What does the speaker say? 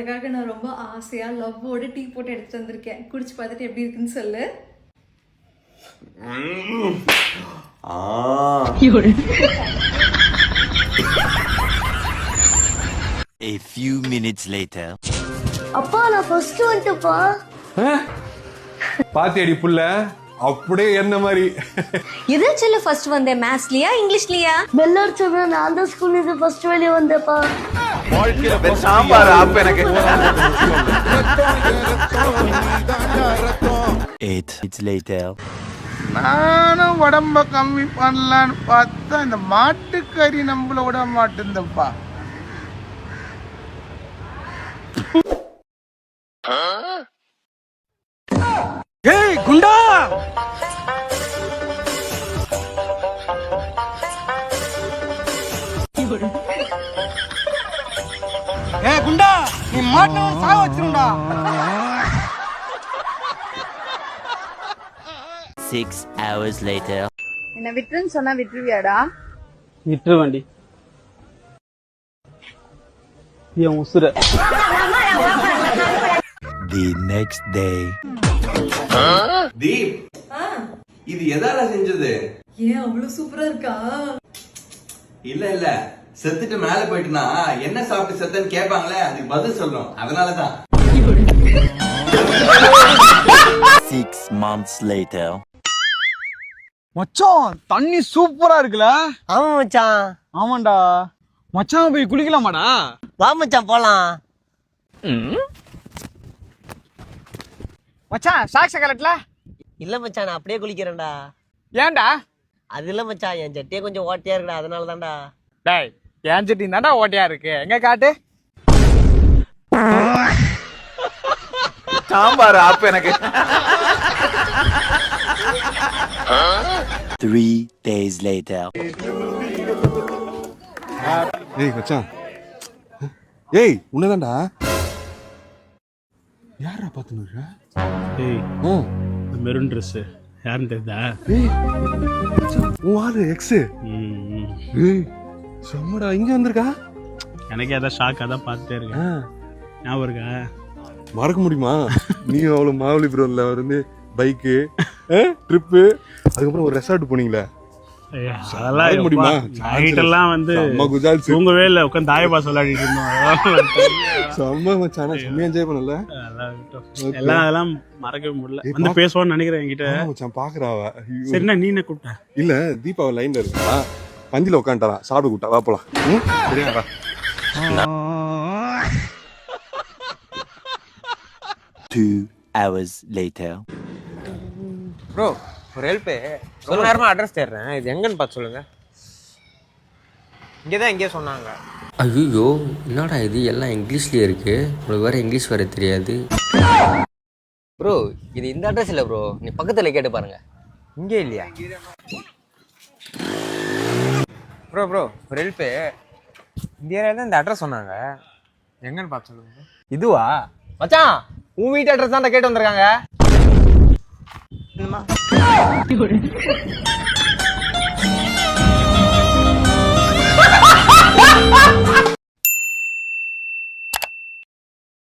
உனக்காக நான் ரொம்ப ஆசையா லவ்வோட டீ போட்டு எடுத்துட்டு வந்திருக்கேன். குடிச்சு பார்த்துட்டு எப்படி இருக்குன்னு சொல்லு. A few minutes later. அப்பா நான் ஃபர்ஸ்ட் வந்துட்டப்பா பாத்தியடி புள்ள? அப்படியே என்ன மாதிரி? எதாச்சும் ஃபர்ஸ்ட் வந்தேன் மேத்ஸ்லயா இங்கிலீஷ்லயா பெல் அடிச்சோம்னா நான் தான் ஸ்கூல்ல இருந்து ஃபர்ஸ்ட் வெளியே வந்தேப்பா. சாம்பார் அப்ப எனக்கு. Eight. Minutes later. நானும் உடம்ப கம்மி பண்ணலான்னு பார்த்தா இந்த மாட்டுக்கறி நம்மள விட மாட்டேந்தப்பா ஏய் குண்டா! ஏய் குண்டா நீ மாட்டவன் சாக வச்சிருண்டா Six hours later. என்ன விட்டுருன்னு சொன்னா விட்டுருவியாடா? விட்டுரு வண்டி என் உசுர. The next day. தீப். இது எதால செஞ்சது? ஏன் அவ்வளவு சூப்பரா இருக்கா? இல்ல இல்ல. செத்துட்டு மேல போயிட்டுனா என்ன சாப்பிட்டு செத்தன்னு கேட்பாங்களே அதுக்கு பதில் சொல்லணும். அதனாலதான். Six months later. மச்சான் தண்ணி சூப்பரா இருக்குல்ல? ஆமா மச்சான். ஆமாண்டா. மச்சான் போய் குளிக்கலாமாடா? வா மச்சான் போலாம். மச்சான் சாக்ஸ கலட்டல இல்ல மச்சான் நான் அப்படியே குளிக்கிறேன்டா. ஏன்டா? அது இல்ல மச்சான் என் சட்டியே கொஞ்சம் ஓட்டையா இருக்குடா அதனால தான்டா டேய் என் சட்டி தான்டா ஓட்டையா இருக்கு. எங்க காட்டு? சாம்பார் அப்ப எனக்கு. Three days later. ஏய் மச்சான். ஏய் உன்னதான்டா. யாரா பாத்துன்னு ஏய் ஓ மெரூன் ட்ரெஸ் யாருன்னு தெரியுதா ஏய் உன் ஆளு எக்ஸ் ஏய். செம்மடா இங்க வந்திருக்கா? எனக்கே அதான் ஷாக் அதான் பார்த்துட்டே இருக்கேன். ஞாபகம் இருக்கா? மறக்க முடியுமா? நீ அவ்வளவு மாவலிபுரம்ல வந்து பைக்கு ட்ரிப்பு அதுக்கப்புறம் ஒரு ரெசார்ட் போனீங்களே? அதெல்லாம் முடியுமா? நைட் எல்லாம் வந்து தூங்கவே இல்லை உட்காந்து தாயபாஸ் விளையாடிட்டு இருந்தோம். செம்ம மச்சான் செம்ம என்ஜாய் பண்ணல. எல்லாம் அதெல்லாம் மறக்கவே முடியல. வந்து பேசுவான்னு நினைக்கிறேன் என்கிட்ட. மச்சான் பாக்குறாவ. சரிண்ணா நீ என்ன கூப்பிட்ட? இல்ல தீபாவளி லைன்ல இருக்கா? பந்தில உட்காந்துட்டாராம் சாப்பிட கூட்டா வா போலாம். ம்? சரியா வா. Two hours later. ப்ரோ ஒரு ஹெல்ப் சொல்ல நேரமா அட்ரஸ் தேடுறேன்? இது எங்கன்னு பார்த்து சொல்லுங்க. இங்கதான் எங்கேயோ சொன்னாங்க. ஐயோ என்னடா இது? எல்லாம் இங்கிலீஷ்லயே இருக்கு. உங்களுக்கு வேற இங்கிலீஷ் வேற தெரியாது. ப்ரோ இது இந்த அட்ரஸ் இல்ல ப்ரோ நீ பக்கத்துல கேட்டு பாருங்க. இங்கே இல்லையா? ப்ரோ ப்ரோ ஒரு ஹெல்ப்பு இந்த ஏரியால இந்த அட்ரஸ் சொன்னாங்க. எங்கன்னு பார்த்து சொல்லுங்க இதுவா? மச்சான் உன் வீட்டு அட்ரஸ் தான் கேட்டு வந்திருக்காங்க.